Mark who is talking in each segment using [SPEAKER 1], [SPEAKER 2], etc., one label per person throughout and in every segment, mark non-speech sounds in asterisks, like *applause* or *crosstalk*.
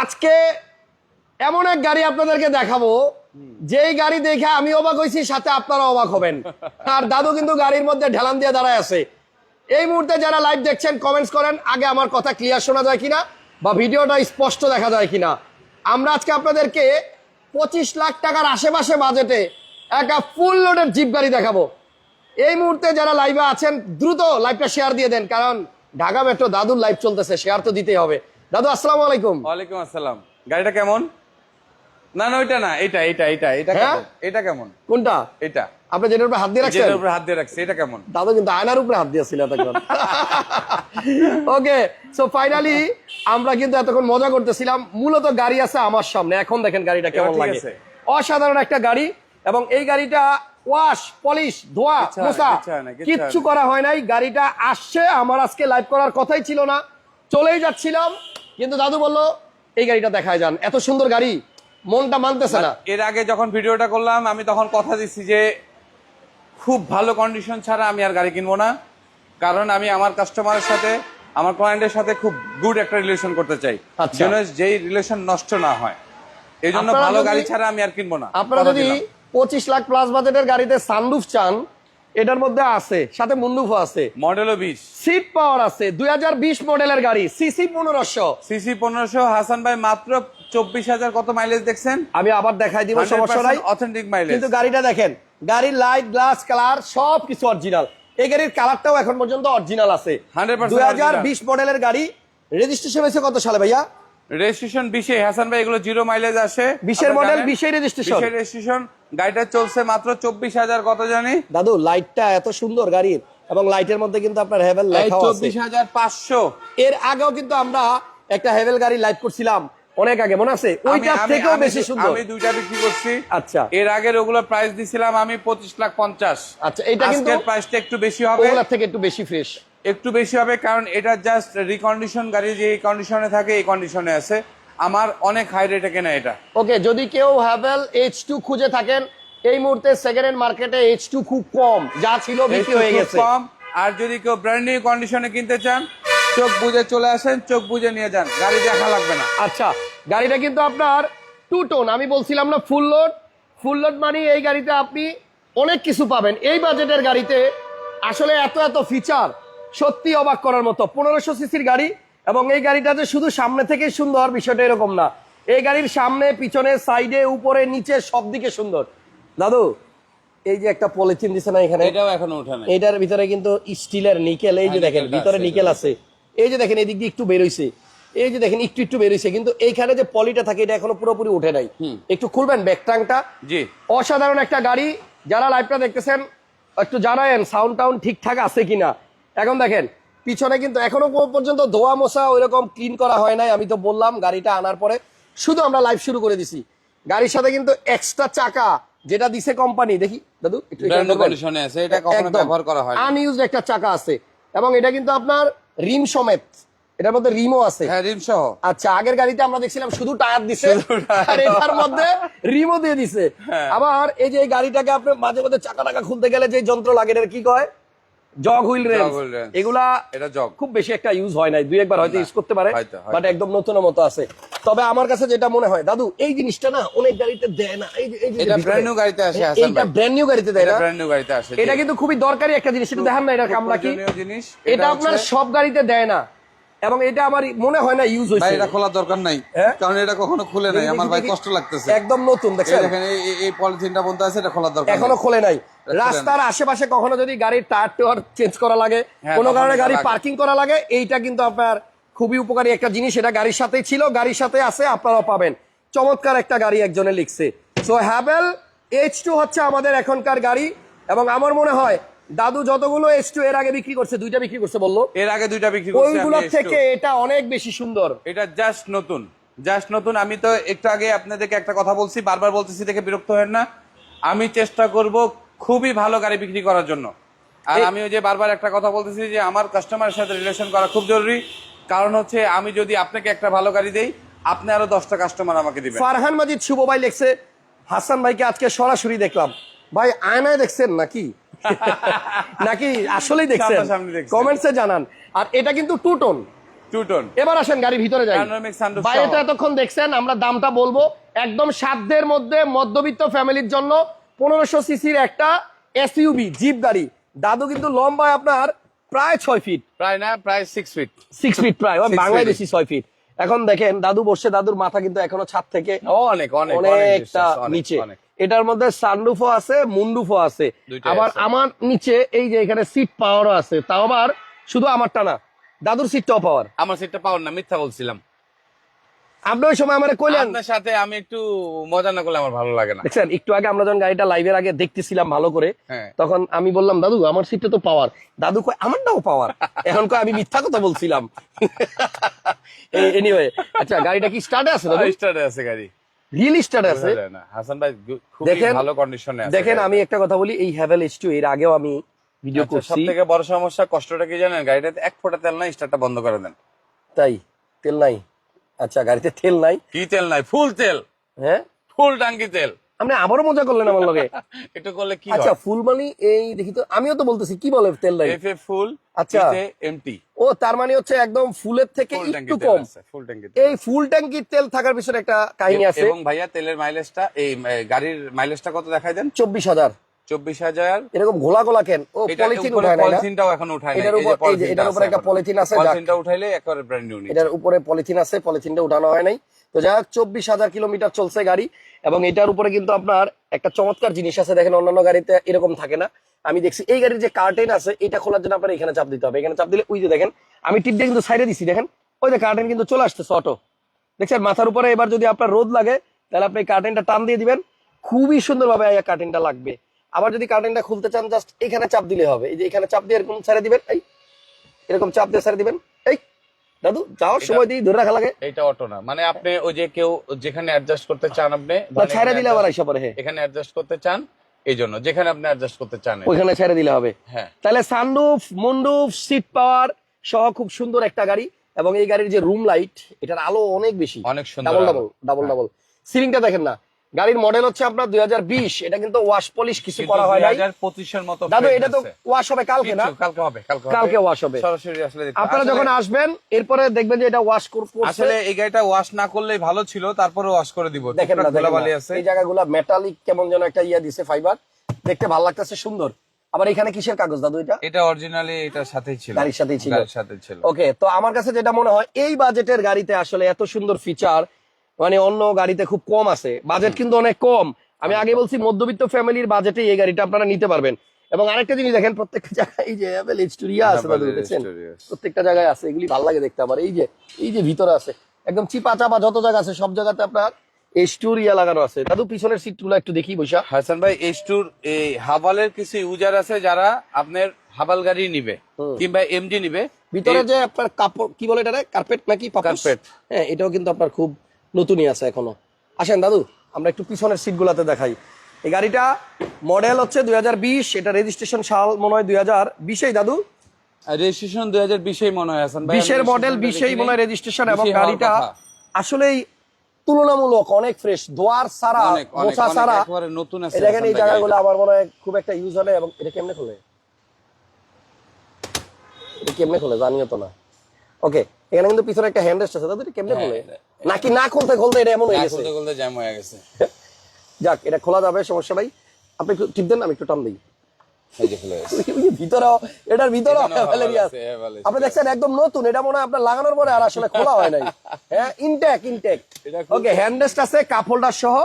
[SPEAKER 1] আজকে এমন এক গাড়ি আপনাদেরকে দেখাবো। যেই গাড়ি দেখে আমি অবাক হয়েছি, সাথে আপনারা অবাক হবেন। আর দাদু কিন্তু গাড়ির মধ্যে ঢেলান দিয়ে দাঁড়ায় আছে। এই মুহূর্তে যারা লাইভ দেখছেন কমেন্টস করেন। আগে আমার কথা ক্লিয়ার শোনা যায় কিনা বা ভিডিওটা স্পষ্ট দেখা যায় কিনা। আমরা আজকে আপনাদেরকে পঁচিশ লাখ টাকার আশেপাশে বাজেটে একটা ফুল লোডের জিপ গাড়ি দেখাবো। এই মুহূর্তে যারা লাইভে আছেন, দ্রুত লাইভটা শেয়ার দিয়ে দেন। কারণ ঢাকা মেট্রো দাদুর লাইভ চলতেছে শেয়ার তো দিতেই হবে। দাদু আসসালামু আলাইকুম।
[SPEAKER 2] ওয়ালাইকুম আসসালাম। গাড়িটা কেমন? না না ওইটা না এটা এটা এটা এটা
[SPEAKER 1] হ্যাঁ?
[SPEAKER 2] কেমন? এটা কেমন?
[SPEAKER 1] কোনটা?
[SPEAKER 2] এটা
[SPEAKER 1] আপনি যেটার উপরে হাত দিয়ে রাখছেন?
[SPEAKER 2] যেটার উপরে হাত দিয়ে রাখছি এটা কেমন?
[SPEAKER 1] দাদু কিন্তু আয়নার উপরে হাত দিয়েছিল এতক্ষণ। *laughs* ওকে সো ফাইনালি আমরা কিন্তু এতক্ষণ মজা করতেছিলাম। মূলত গাড়ি আছে আমার সামনে। এখন দেখেন গাড়িটা কেমন লাগে। অসাধারণ একটা গাড়ি এবং এই গাড়িটা ওয়াশ পলিশ ধোয়া
[SPEAKER 2] কিচ্ছু
[SPEAKER 1] মোছা।
[SPEAKER 2] কিচ্ছু।
[SPEAKER 1] করা হয় নাই। গাড়িটা আসছে আমার আজকে লাইভ করার কথাই ছিল না। চলেই যাচ্ছিলাম। কিন্তু দাদু বলল এই গাড়িটা দেখায় যান। এত সুন্দর গাড়ি মনটা মানতেছে না।
[SPEAKER 2] এর আগে যখন ভিডিওটা করলাম আমি তখন কথা দিচ্ছি যে খুব ভালো কন্ডিশন ছাড়া আমি আর গাড়ি কিনবো না। কারণ আমি আমার কাস্টমারের সাথে আমার ক্লায়েন্টের সাথে খুব গুড একটা রিলেশন করতে চাই।
[SPEAKER 1] আচ্ছা।
[SPEAKER 2] যেন যেই রিলেশন নষ্ট না হয়। এই জন্য ভালো গাড়ি ছাড়া আমি আর কিনবো না।
[SPEAKER 1] আপনারা যদি পঁচিশ লাখ প্লাস বাজেটের গাড়িতে সানরুফ চান এটার মধ্যে আছে সাথে মুন্ডুফও আছে।
[SPEAKER 2] মডেলও বিশ।
[SPEAKER 1] সিট পাওয়ার আছে দুই হাজার বিশ মডেলের গাড়ি সিসি পনেরোশো।
[SPEAKER 2] সিসি পনেরোশো হাসান ভাই মাত্র চব্বিশ হাজার কত মাইলেজ দেখছেন?
[SPEAKER 1] আমি আবার দেখাই দিব সমস্যা নাই।
[SPEAKER 2] অথেন্টিক মাইলেজ
[SPEAKER 1] কিন্তু গাড়িটা দেখেন গাড়ির লাইট গ্লাস কালার সব কিছু অরিজিনাল এই গাড়ির কালারটাও এখন পর্যন্ত অরিজিনাল আছে।
[SPEAKER 2] 100%
[SPEAKER 1] দুই হাজার বিশ মডেলের গাড়ি রেজিস্ট্রেশন হয়েছে কত সালে ভাইয়া?
[SPEAKER 2] রেজিস্ট্রেশন বিশে হাসান ভাই এগুলো জিরো মাইলেজ আসে।
[SPEAKER 1] 20 এর
[SPEAKER 2] আপনি
[SPEAKER 1] model,
[SPEAKER 2] জানেন?
[SPEAKER 1] 20 এর registration।
[SPEAKER 2] 20 এর রেজিস্ট্রেশন গাড়িটা চলছে মাত্র চব্বিশ হাজার কত জানি?
[SPEAKER 1] দাদু লাইটটা এত সুন্দর গাড়ির এবং লাইটের মধ্যে কিন্তু আপনার হেভেল আছে।
[SPEAKER 2] চব্বিশ হাজার পাঁচশো।
[SPEAKER 1] এর আগেও কিন্তু আমরা একটা হেভেল গাড়ি লাইভ করছিলাম অনেক আগে মনে আছে? ওইটার থেকেও বেশি সুন্দর।
[SPEAKER 2] আমি দুইটা বিক্রি করছি।
[SPEAKER 1] আচ্ছা।
[SPEAKER 2] এর আগের ওগুলো প্রাইস দিছিলাম আমি পঁচিশ লাখ পঞ্চাশ।
[SPEAKER 1] আচ্ছা এটা কিন্তু
[SPEAKER 2] প্রাইসটা একটু বেশি হবে।
[SPEAKER 1] ওগুলার থেকে একটু বেশি ফ্রেশ
[SPEAKER 2] একটু বেশি হবে কারণ এটা জাস্ট রিকন্ডিশন গাড়ি যে কন্ডিশনে থাকে এই কন্ডিশনে আছে। আমার অনেক হাই রেটে কেনা এটা।
[SPEAKER 1] ওকে যদি কেউ হ্যাভেল এইচ টু খুঁজে থাকেন এই মুহূর্তে সেকেন্ড হ্যান্ড মার্কেটে এইচ টু খুব কম যা ছিল বিক্রি হয়ে গেছে।
[SPEAKER 2] কম আর যদি কেউ ব্র্যান্ড নিউ কন্ডিশনে কিনতে চান চোখ বুঝে চলে আসেন চোখ বুঝে নিয়ে যান গাড়ি দেখা লাগবে না।
[SPEAKER 1] আচ্ছা গাড়িটা কিন্তু আপনার টু টোন আমি বলছিলাম না ফুল লোড ফুল লোড মানে এই গাড়িতে আপনি অনেক কিছু পাবেন। এই বাজেটের গাড়িতে আসলে এত এত ফিচার সত্যি অবাক করার মতো পনেরোশো সিসির গাড়ি এবং এই গাড়িটা যে শুধু সামনে থেকেই সুন্দর বিষয়টা এরকম না। এই গাড়ির সামনে পিছনে সাইডে উপরে নিচে সব দিকে সুন্দর। দাদু এই যে একটা পলিথিন দিছে না এখানে?
[SPEAKER 2] এটাও এখনও উঠে নাই।
[SPEAKER 1] এইটার ভিতরে কিন্তু স্টিলের নিকেল এই যে দেখেন ভিতরে নিকেল আছে। এই যে দেখেন এদিক দিয়ে একটু বেরোইছে। এই যে দেখেন একটু একটু বেরোইছে। কিন্তু এইখানে যে পলিটা থাকে এটা এখনও পুরোপুরি উঠে নাই। একটু খুলবেন ব্যাকটাংটা।
[SPEAKER 2] জি।
[SPEAKER 1] অসাধারণ একটা গাড়ি। যারা লাইভটা দেখতেছেন একটু জানায়েন সাউন্ড টাউন ঠিকঠাক আছে কিনা। এখন দেখেন পিছনে কিন্তু এখনও পর্যন্ত ধোয়া মোছা ওইরকম ক্লিন করা হয় নাই আমি তো বললাম গাড়িটা আনার পরে। শুধু আমরা লাইভ শুরু করে দিছি। গাড়ির সাথে কিন্তু এক্সট্রা চাকা যেটা দিছে কোম্পানি দেখি দাদু?
[SPEAKER 2] কন্ডিশনে আছে এটা কখনো ব্যবহার করা হয়
[SPEAKER 1] আনইউজড একটা চাকা আছে। এবং এটা কিন্তু আপনার রিম সমেত। এটার মধ্যে রিমও আছে।
[SPEAKER 2] হ্যাঁ রিম সহ।
[SPEAKER 1] আচ্ছা আগের গাড়িতে আমরা দেখছিলাম শুধু টায়ার দিছে আর এটার মধ্যে রিমও দিয়ে দিছে।
[SPEAKER 2] হ্যাঁ।
[SPEAKER 1] আবার এই যে এই গাড়িটাকে আপনি মাঝে মাঝে চাকা টাকা খুলতে গেলে যে যন্ত্র লাগে এটার কি কয়? Jog wheel range
[SPEAKER 2] range।
[SPEAKER 1] এগুলা
[SPEAKER 2] এটা জগ
[SPEAKER 1] খুব বেশি একটা ইউজ হয় নাই। দুই একবার হয়তো ইউজ করতে পারে। বাট একদম নতুন মতো আছে। তবে আমার কাছে যেটা মনে হয় দাদু এই জিনিসটা না অনেক গাড়িতে দেয় না। এই
[SPEAKER 2] এটা ব্র্যান্ড নিউ গাড়িতে আসে, হাসান এটা
[SPEAKER 1] ব্র্যান্ড নিউ গাড়িতে দেয় না।
[SPEAKER 2] ব্র্যান্ড নিউ গাড়িতে আসে
[SPEAKER 1] এটা কিন্তু খুবই দরকারি একটা জিনিস এটা দেখান না এটা আমরা কি।
[SPEAKER 2] জিনিস
[SPEAKER 1] এটা আপনার
[SPEAKER 2] হচ্ছে-
[SPEAKER 1] সব গাড়িতে দেয় না। এবং এটা আমার মনে হয় না ইউজ হয়েছে।
[SPEAKER 2] এটা খোলার দরকার নাই।
[SPEAKER 1] হ্যাঁ?
[SPEAKER 2] কারণ এটা কখনো খুলে নাই। আমার ভাই কষ্ট লাগতেছে।
[SPEAKER 1] একদম নতুন
[SPEAKER 2] দেখেন এই- পলিথিনটা বলতে আছে এটা খোলার দরকার এখনও।
[SPEAKER 1] খোলে নাই। রাস্তার আশেপাশে কখনো যদি গাড়ির টায়ার টায়ার চেঞ্জ করা লাগে
[SPEAKER 2] হ্যাঁ,
[SPEAKER 1] কোনো কারণে গাড়ি পার্কিং করা লাগে এইটা কিন্তু আপনার খুবই উপকারী একটা জিনিস। এটা গাড়ির সাথেই ছিল গাড়ির সাথে আছে আপনারাও পাবেন। চমৎকার একটা গাড়ি একজনে লিখছে। সো হ্যাভেল এইচ টু হচ্ছে আমাদের এখনকার গাড়ি এবং আমার মনে হয় দাদু যতগুলো এইচ টু এর আগে বিক্রি করছে দুইটা বিক্রি করছে বলল।
[SPEAKER 2] এর আগে দুইটা বিক্রি করছি আমি
[SPEAKER 1] ওইগুলোর থেকে এটা অনেক বেশি সুন্দর।
[SPEAKER 2] এটা জাস্ট নতুন জাস্ট নতুন। আমি তো একটু আগে আপনাদেরকে একটা কথা বলছি বারবার বলতেছি দেখে বিরক্ত হেন না। আমি চেষ্টা করব খুবই ভালো গাড়ি বিক্রি করার জন্য। আর আমি ওই যে বারবার একটা কথা বলতেছি যে আমার কাস্টমারের সাথে রিলেশন করা খুব জরুরি। কারণ হচ্ছে আমি যদি আপনাকে একটা ভালো গাড়ি দেই আপনি আরও দশটা কাস্টমার আমাকে দিবেন।
[SPEAKER 1] ফারহান মাজিদ শুভ ভাই লিখছে হাসান ভাইকে আজকে সরাসরি দেখলাম। ভাই আয়নায় দেখছেন নাকি? *laughs* নাকি আসলেই দেখছেন? কমেন্টসে জানান। আর এটা কিন্তু টু টোন
[SPEAKER 2] টু টোন
[SPEAKER 1] এবার আসেন গাড়ির ভিতরে যাই।
[SPEAKER 2] Sunroof
[SPEAKER 1] বাইরেটা এতক্ষণ দেখছেন আমরা দামটা বলব। একদম সাধ্যের মধ্যে মধ্যবিত্ত ফ্যামিলির জন্য পনেরোশো সিসির একটা এসইউবি জিপ গাড়ি। দাদু কিন্তু লম্বা আপনার প্রায় ছয় ফিট
[SPEAKER 2] প্রায় না প্রায় সিক্স ফিট
[SPEAKER 1] সিক্স ফিট প্রায় বেশি ছয় ফিট এখন দেখেন দাদু বসে দাদুর মাথা কিন্তু এখনও ছাদ থেকে।
[SPEAKER 2] অনেক অনেক
[SPEAKER 1] অনেকটা নিচে।
[SPEAKER 2] অনেক।
[SPEAKER 1] এটার মধ্যে সানরুফও আছে মুন্ডুফও আছে। আবার আমার নিচে এই যে এখানে সিট পাওয়ারও আছে তাও আবার শুধু আমারটা না দাদুর সিটটাও পাওয়ার
[SPEAKER 2] আমার সিটটা পাওয়ার না মিথ্যা বলছিলাম।
[SPEAKER 1] আপনি ওই সময় আমার কইলেন
[SPEAKER 2] আপনার সাথে আমি একটু মজা না করলে আমার ভালো লাগে না।
[SPEAKER 1] দেখছেন একটু আগে আমরা যখন গাড়িটা লাইভের আগে দেখতেছিলাম ভালো করে
[SPEAKER 2] হ্যাঁ।
[SPEAKER 1] তখন আমি বললাম দাদু আমার সিটটা তো পাওয়ার দাদু কয় আমারটাও পাওয়ার এখন কয় আমি মিথ্যা কথা বলছিলাম। *laughs* এনিওয়ে আচ্ছা গাড়িটা কি স্টার্টে আছে দাদু?
[SPEAKER 2] স্টার্টে আছে গাড়ি।
[SPEAKER 1] রিয়েলি স্টার্ট আছে।
[SPEAKER 2] হাসান ভাই
[SPEAKER 1] খুব
[SPEAKER 2] ভালো কন্ডিশনে আছে।
[SPEAKER 1] দেখেন আমি একটা কথা বলি এই হ্যাভেল এইচ টু এর আগেও আমি ভিডিও
[SPEAKER 2] সব
[SPEAKER 1] করছি।
[SPEAKER 2] থেকে বড় সমস্যা কষ্টটা কি জানেন? গাড়িটাতে এক ফোঁটা তেল নাই স্টার্টটা বন্ধ করে দেন।
[SPEAKER 1] তাই তেল নাই। আচ্ছা গাড়িতে তেল নাই।
[SPEAKER 2] কি তেল নাই? ফুল তেল।
[SPEAKER 1] হ্যাঁ?
[SPEAKER 2] ফুল টাঙ্কি তেল।
[SPEAKER 1] আপনি আবারও মজা করলেন আমার লগে। *laughs*
[SPEAKER 2] এটা করলে কি
[SPEAKER 1] আচ্ছা ফুল মানে এই দেখি তো আমিও তো বলতেছি কি বলে তেল নাই
[SPEAKER 2] এফ এ ফুল
[SPEAKER 1] আচ্ছা।
[SPEAKER 2] এমটি
[SPEAKER 1] ও তার মানে হচ্ছে একদম ফুলের থেকে একটু কম। এই ফুল ট্যাঙ্কি তেল থাকার পিছনে একটা কাহিনী আছে।
[SPEAKER 2] এবং ভাইয়া তেলের মাইলেজটা এই গাড়ির মাইলেজটা কত দেখাই দেন?
[SPEAKER 1] চব্বিশ হাজার।
[SPEAKER 2] চব্বিশ হাজার।
[SPEAKER 1] এরকম ঘোলা গোলা কেন? ও পলিথিন উঠায় না?
[SPEAKER 2] পলিথিনটাও এখন উঠায়
[SPEAKER 1] এটার
[SPEAKER 2] এই
[SPEAKER 1] উপর- এটার উপরে একটা পলিথিন আছে,
[SPEAKER 2] পলিথিনটা উঠাইলে একেবারে ব্র্যান্ড নিউ
[SPEAKER 1] এটার উপরে পলিথিন আছে পলিথিনটা উঠানো হয় নাই। তো যাই হোক চব্বিশ হাজার কিলোমিটার চলছে গাড়ি এবং এটার উপরে কিন্তু আপনার একটা চমৎকার জিনিস আছে। দেখেন অন্যান্য গাড়িতে এরকম থাকে না। আমি দেখছি এই গাড়ির যে কার্টেন আছে এটা খোলার জন্য আপনার এখানে চাপ দিতে হবে। এখানে চাপ দিলে ওই যে দেখেন আমি টিপ দিয়ে কিন্তু সাইডে দিছি দেখেন। ওই যে কার্টেন কিন্তু চলে আসতেছে অটো দেখছেন মাথার উপরে এবার যদি আপনার রোদ লাগে তাহলে আপনি কার্টেনটা টান দিয়ে দিবেন। খুবই সুন্দরভাবে কার্টেনটা লাগবে। আবার যদি কার্টেনটা খুলতে চান জাস্ট এখানে চাপ দিলে হবে। এই যে এখানে চাপ দিয়ে এরকম ছেড়ে দিবেন এই এরকম চাপ দিয়ে ছেড়ে দিবেন এই দাদু যাওয়ার সময় দিয়ে ধরে রাখা লাগে।
[SPEAKER 2] এইটা অটো না। মানে আপনি ওই যে কেউ যেখানে অ্যাডজাস্ট করতে চান আপনি
[SPEAKER 1] না ছেড়ে দিলে আবার আইসা পরে
[SPEAKER 2] এখানে অ্যাডজাস্ট করতে চান এই জন্য। যেখানে আপনি অ্যাডজাস্ট করতে চান
[SPEAKER 1] ওইখানে ছেড়ে দিলে হবে।
[SPEAKER 2] হ্যাঁ।
[SPEAKER 1] তাহলে সানরুফ মুন্ডুফ সিট পাওয়ার সহ খুব সুন্দর একটা গাড়ি এবং এই গাড়ির যে রুম লাইট এটার আলো অনেক বেশি।
[SPEAKER 2] অনেক সুন্দর
[SPEAKER 1] ডাবল ডাবল ডাবল ডাবল সিলিংটা দেখেন না গাড়ির মডেল হচ্ছে আপনার দুই এটা কিন্তু ওয়াশ পলিশ কিছু করা হয় নাই।
[SPEAKER 2] পঁচিশের মতো
[SPEAKER 1] দাদু এটা তো ওয়াশ হবে কালকে না?
[SPEAKER 2] কালকে হবে কালকে
[SPEAKER 1] ওয়াশ হবে।
[SPEAKER 2] সরাসরি আসলে
[SPEAKER 1] আপনারা যখন আসবেন এরপরে দেখবেন যে এটা ওয়াশ করছে।
[SPEAKER 2] আসলে এই গাড়িটা ওয়াশ না করলেই ভালো ছিল তারপরে ওয়াশ করে দিব।
[SPEAKER 1] দেখেন।
[SPEAKER 2] আছে।
[SPEAKER 1] এই জায়গাগুলো মেটালিক কেমন যেন একটা ইয়া দিছে ফাইবার দেখতে ভালো লাগতেছে সুন্দর। আবার এখানে কিসের কাগজ দাদু এটা?
[SPEAKER 2] এটা অরিজিনালি এটার সাথেই ছিল।
[SPEAKER 1] গাড়ির সাথেই ছিল।
[SPEAKER 2] গাড়ির সাথে ছিল।
[SPEAKER 1] ওকে তো আমার কাছে যেটা মনে হয় এই বাজেটের গাড়িতে আসলে এত সুন্দর ফিচার মানে অন্য গাড়িতে খুব কম আছে। বাজেট কিন্তু অনেক কম। আমি আগে বলছি মধ্যবিত্ত ফ্যামিলির বাজেটে এই গাড়িটা আপনারা নিতে পারবেন। এবং আরেকটা জিনিস দেখেন প্রত্যেকটা জায়গায় এই যে এইচটুরিয়া আছে দাদু
[SPEAKER 2] Havel
[SPEAKER 1] দেখছেন?
[SPEAKER 2] H2 আছে।
[SPEAKER 1] প্রত্যেকটা জায়গায় আছে এগুলি ভালো লাগে দেখতে আমার। এই যে এই যে ভিতরে আছে একদম চিপা চাপা যত জায়গা আছে সব জায়গাতে আপনার লাগানো আছে। দাদু পিছনের সিটগুলো একটু দেখি বৈশা।
[SPEAKER 2] হাসান ভাই এইচ টুর এই হাবালের কিছু ইউজার আছে যারা আপনার হাবাল গাড়ি নিবে কিংবা এমজি নিবে।
[SPEAKER 1] ভিতরে যে আপনার কাপড় কি বলে এটা কার্পেট নাকি? হ্যাঁ এটাও কিন্তু আপনার খুব নতুনই আছে এখনও। আসেন দাদু আমরা একটু পিছনের সিট গুলাতে দেখাই। এই গাড়িটা মডেল হচ্ছে দুই হাজার বিশ এটা রেজিস্ট্রেশন সাল মনে হয় দুই হাজার বিশেই দাদু?
[SPEAKER 2] রেজিস্ট্রেশন দুই হাজার বিশেই মনে হয় হাসান
[SPEAKER 1] বিশের মডেল বিশেই মনে হয় রেজিস্ট্রেশন এবং গাড়িটা আসলেই তুলনামূলক অনেক ফ্রেশ দোয়ার সারা মোছা সারা
[SPEAKER 2] নতুন আছে
[SPEAKER 1] এই দেখেন এই জায়গাগুলো আমার মনে হয় খুব একটা ইউজ হলে এবং এটা কেমনে খোলে? এটা কেমনে খোলে জানিও তো না। ওকে এখানে কিন্তু পিছনে একটা হ্যান্ড রেস্ট আছে এটা কেমনে খোলে? নাকি না খুলতে খুলতে এটা এমন হয়ে গেছে?
[SPEAKER 2] খুলতে খুলতে জ্যাম হয়ে গেছে।
[SPEAKER 1] যাক এটা খোলা যাবে সমস্যা নাই। আপনি একটু টিপ দেন আমি একটু টান দিই। এটার
[SPEAKER 2] এখানেও
[SPEAKER 1] ভ্যালেরিয়া
[SPEAKER 2] আছে,
[SPEAKER 1] আছে।
[SPEAKER 2] ভ্যালেরিয়া
[SPEAKER 1] আপনি দেখছেন একদম নতুন এটা মনে হয় আপনার লাগানোর পরে আর আসলে খোলা হয় নাই। হ্যাঁ intake intake okay hand rest আছে কাপ হোল্ডার সহ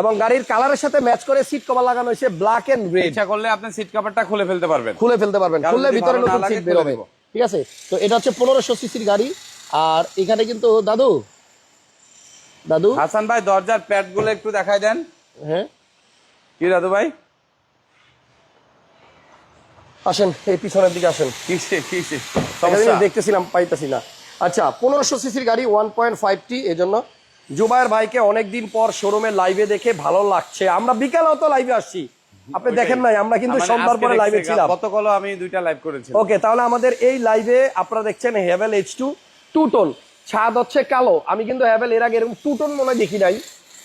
[SPEAKER 1] এবং গাড়ির কালারের সাথে ম্যাচ করে সিট কভার লাগানো হয়েছে ব্ল্যাক এন্ড
[SPEAKER 2] ইচ্ছা করলে আপনি সিট কাভারটা খুলে ফেলতে পারবেন।
[SPEAKER 1] খুলে ফেলতে পারবেন খুললে ভিতরে নতুন সিট বেরোবে। ঠিক আছে? তো এটা হচ্ছে পনেরোশো সিসির গাড়ি। আর এখানে কিন্তু দাদু দাদু?
[SPEAKER 2] হাসান ভাই দরজার প্যাডগুলো একটু দেখাই দেন।
[SPEAKER 1] হ্যাঁ।
[SPEAKER 2] কি দাদু ভাই?
[SPEAKER 1] আসেন এই পিছনের দিকে আসেন। দেখতেছিলাম পাইতেছি না। আচ্ছা পনেরোশো সিসির গাড়ি ওয়ান পয়েন্ট ফাইভ টি এই জন্য জুবায়ের ভাইকে অনেকদিন পর শোরুমে লাইভে দেখে ভালো লাগছে। আমরা বিকালেও তো লাইভে আসছি। আপনি দেখেন নাই আমরা কিন্তু
[SPEAKER 2] মানে
[SPEAKER 1] সন্ধ্যার পরে লাইভে ছিলাম।
[SPEAKER 2] গতকালও আমি দুইটা লাইভ করেছি
[SPEAKER 1] ওকে তাহলে আমাদের এই লাইভে আপনারা দেখছেন Haval H two two tone ছাদ হচ্ছে কালো। আমি কিন্তু হ্যাভেল এর আগে এরকম টু টোন মনে দেখি নাই।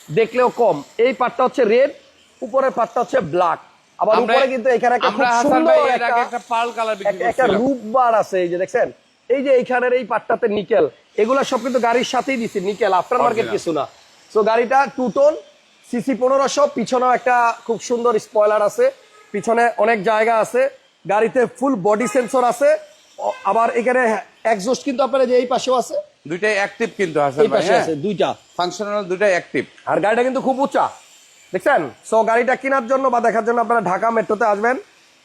[SPEAKER 1] দেখলেও কম। এই পার্টটা হচ্ছে রেড উপরের পার্টটা হচ্ছে ব্ল্যাক আবার উপরে কিন্তু এখানে একটা খুব সুন্দর
[SPEAKER 2] এর আগে
[SPEAKER 1] একটা
[SPEAKER 2] পার্ল কালার
[SPEAKER 1] একটা-
[SPEAKER 2] করছিলাম।
[SPEAKER 1] আছে এই যে দেখছেন? এই যে এইখানের এই পাটটাতে নিকেল এগুলো সব কিন্তু গাড়ির সাথেই দিছি নিকেল আফটার মার্কেট কিছু না। তো গাড়িটা টু টোন সিসি পনেরোশো পিছনেও একটা খুব সুন্দর স্পয়লার আছে। পিছনে অনেক জায়গা আছে। গাড়িতে ফুল বডি সেন্সর আছে। আবার এখানে এক্সজস্ট কিন্তু আপনার যে এই পাশেও আছে?
[SPEAKER 2] দুইটাই অ্যাক্টিভ কিন্তু হাসান
[SPEAKER 1] এই পাশে
[SPEAKER 2] হ্যাঁ।
[SPEAKER 1] আছে দুইটা।
[SPEAKER 2] ফাংশনাল দুইটাই অ্যাক্টিভ
[SPEAKER 1] আর গাড়িটা কিন্তু খুব উঁচা। দেখছেন? সো গাড়িটা কেনার জন্য বা দেখার জন্য আপনারা ঢাকা মেট্রোতে আসবেন।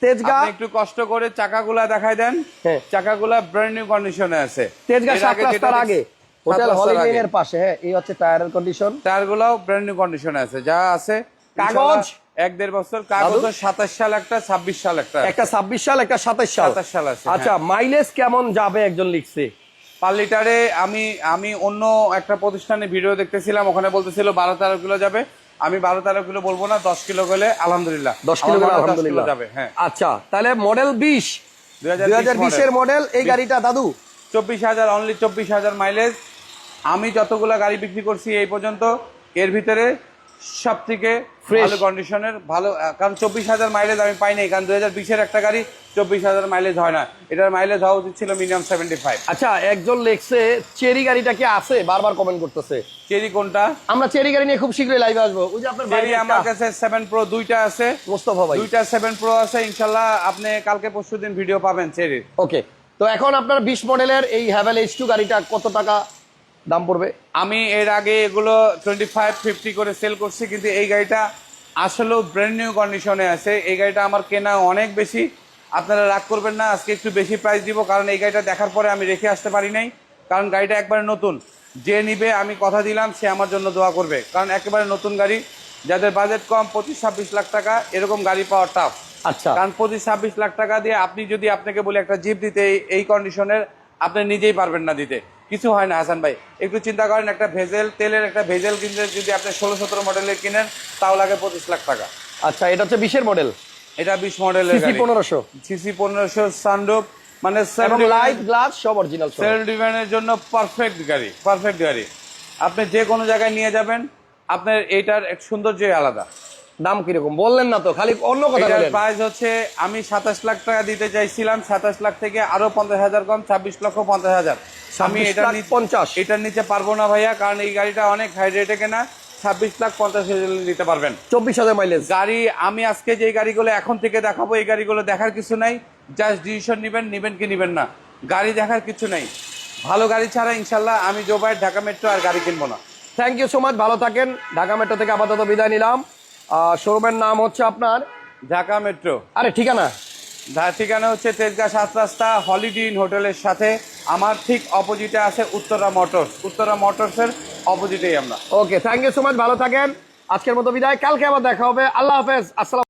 [SPEAKER 1] তেজগা
[SPEAKER 2] একটু কষ্ট করে চাকাগুলা দেখাই দেন।
[SPEAKER 1] হ্যাঁ।
[SPEAKER 2] চাকাগুলা ব্র্যান্ড নিউ কন্ডিশনে আছে।
[SPEAKER 1] তেজগা সাত রাস্তার আগে। হোটেল হলিডে এর পাশে হ্যাঁ এই হচ্ছে টায়ারের কন্ডিশন
[SPEAKER 2] টায়ারগুলাও ব্র্যান্ড নিউ কন্ডিশনে আছে। যা আছে
[SPEAKER 1] কাগজ?
[SPEAKER 2] এক দেড় বছর কাগজ সাতাশ সাল একটা ছাব্বিশ সাল একটা
[SPEAKER 1] একটা ছাব্বিশ সাল একটা সাতাশ সাল।
[SPEAKER 2] 27 সাল আছে,
[SPEAKER 1] আচ্ছা মাইলেজ কেমন যাবে একজন লিখছে?
[SPEAKER 2] পার লিটারে আমি আমি অন্য একটা প্রতিষ্ঠানে ভিডিও দেখতেছিলাম ওখানে বলতেছিল বারো তেরো কিলো যাবে। আমি বারো তেরো কিলো বলব না দশ কিলো গেলে আলহামদুলিল্লাহ।
[SPEAKER 1] দশ কিলো
[SPEAKER 2] হয় 10
[SPEAKER 1] আলহামদুলিল্লাহ।
[SPEAKER 2] যাবে হ্যাঁ।
[SPEAKER 1] আচ্ছা তাহলে মডেল বিশ। দুই
[SPEAKER 2] 2020
[SPEAKER 1] হাজার বিশের মডেল এই গাড়িটা দাদু?
[SPEAKER 2] চব্বিশ হাজার অনলি চব্বিশ হাজার মাইলেজ আমি যতগুলা গাড়ি বিক্রি করছি এই পর্যন্ত এর ভিতরে সব থেকে ভালো কন্ডিশনের ভালো কারণ চব্বিশ হাজার মাইলেজ আমি পাই নাই কারণ দুই হাজার বিশের একটা গাড়ি চব্বিশ হাজার মাইলেজ হয় না। এটার মাইলেজ হওয়া উচিত ছিল মিনিমাম সেভেন্টি ফাইভ
[SPEAKER 1] আচ্ছা একজন লেখছে চেরি গাড়িটা কি আছে? বারবার কমেন্ট করতেছে।
[SPEAKER 2] চেরি কোনটা?
[SPEAKER 1] আমরা চেরি গাড়ি নিয়ে খুব শীঘ্রই লাইভে আসব। ওই যে আপনার
[SPEAKER 2] চেরি আমার কাছে সেভেন প্রো দুইটা আছে।
[SPEAKER 1] মোস্তফা ভাই।
[SPEAKER 2] দুইটা সেভেন প্রো আছে ইনশাল্লাহ আপনি কালকে পরশু দিন ভিডিও পাবেন চেরির।
[SPEAKER 1] ওকে তো এখন আপনার বিশ মডেলের এই হ্যাভেল এইচ টু গাড়িটা কত টাকা দাম পড়বে?
[SPEAKER 2] আমি এর আগে এগুলো টোয়েন্টি ফাইভ ফিফটি করে সেল করছি কিন্তু এই গাড়িটা আসলেও ব্র্যান্ড নিউ কন্ডিশনে আছে। এই গাড়িটা আমার কেনা অনেক বেশি। আপনারা রাগ করবেন না আজকে একটু বেশি প্রাইস দিব কারণ এই গাড়িটা দেখার পরে আমি রেখে আসতে পারি নাই। কারণ গাড়িটা একবারে নতুন। যে নিবে আমি কথা দিলাম সে আমার জন্য দোয়া করবে। কারণ একেবারে নতুন গাড়ি যাদের বাজেট কম পঁচিশ ছাব্বিশ লাখ টাকা এরকম গাড়ি পাওয়া টাফ
[SPEAKER 1] আচ্ছা।
[SPEAKER 2] কারণ পঁচিশ ছাব্বিশ লাখ টাকা দিয়ে আপনি যদি আপনাকে বলি একটা জিপ দিতে এই- এই কন্ডিশনের আপনি নিজেই পারবেন না দিতে। কিছু হয় না হাসান ভাই। একটু চিন্তা করেন একটা ভেজেল তেলের একটা ভেজেল কিনতে যদি আপনি ষোলো সতেরো মডেলের কিনেন তাও লাগে পঁচিশ লাখ টাকা।
[SPEAKER 1] আচ্ছা এটা হচ্ছে বিশের মডেল
[SPEAKER 2] এটা বিশ মডেলের
[SPEAKER 1] সিসি পনেরোশো?
[SPEAKER 2] সিসি পনেরোশো সানরুফ মানে
[SPEAKER 1] লাইট গ্লাস সব অরিজিনাল
[SPEAKER 2] সেল ডিভেনের জন্য পারফেক্ট গাড়ি পারফেক্ট গাড়ি। আপনি যে কোনো জায়গায় নিয়ে যাবেন আপনার এইটার এক সৌন্দর্যই আলাদা।
[SPEAKER 1] দাম কীরকম? বললেন না তো খালি অন্য কথা বলেন।
[SPEAKER 2] প্রাইস হচ্ছে আমি সাতাশ লাখ টাকা দিতে চাইছিলাম সাতাশ লাখ থেকে আরও পঞ্চাশ হাজার কম ছাব্বিশ লক্ষ পঞ্চাশ হাজার। আমি
[SPEAKER 1] 26
[SPEAKER 2] এটার
[SPEAKER 1] লাখ
[SPEAKER 2] নিচে-
[SPEAKER 1] 50
[SPEAKER 2] এটার নিচে পারব না ভাইয়া কারণ এই গাড়িটা অনেক হাই রেটে কেনা। ছাব্বিশ লাখ পঞ্চাশ হাজার দিতে পারবেন।
[SPEAKER 1] চব্বিশ হাজার মাইলেজ
[SPEAKER 2] গাড়ি আমি আজকে যে গাড়িগুলো এখন থেকে দেখাবো এই গাড়িগুলো দেখার কিছু নাই। জাস্ট ডিসিশন নেবেন নেবেন কি নেবেন না। গাড়ি দেখার কিছু নাই। ভালো গাড়ি ছাড়া ইনশাল্লাহ আমি জোবাইয়ের ঢাকা মেট্রো আর গাড়ি কিনবো না।
[SPEAKER 1] থ্যাংক ইউ সো মাচ ভালো থাকেন। ঢাকা মেট্রো থেকে আপাতত বিদায় নিলাম। শোরুমের নাম হচ্ছে আপনার?
[SPEAKER 2] ঢাকা মেট্রো
[SPEAKER 1] আরে ঠিকানা?
[SPEAKER 2] ঠিকানা হচ্ছে তেজগাঁ সাত রাস্তা হলিডে ইন হোটেলের সাথে। আমার ঠিক অপোজিটে আছে উত্তরা মোটরস উত্তরা মোটরসের অপোজিটেই আমরা।
[SPEAKER 1] Okay thank you so much ভালো থাকেন। আজকের মতো বিদায়। কালকে আবার দেখা হবে। আল্লাহ হাফেজ। আসসালাম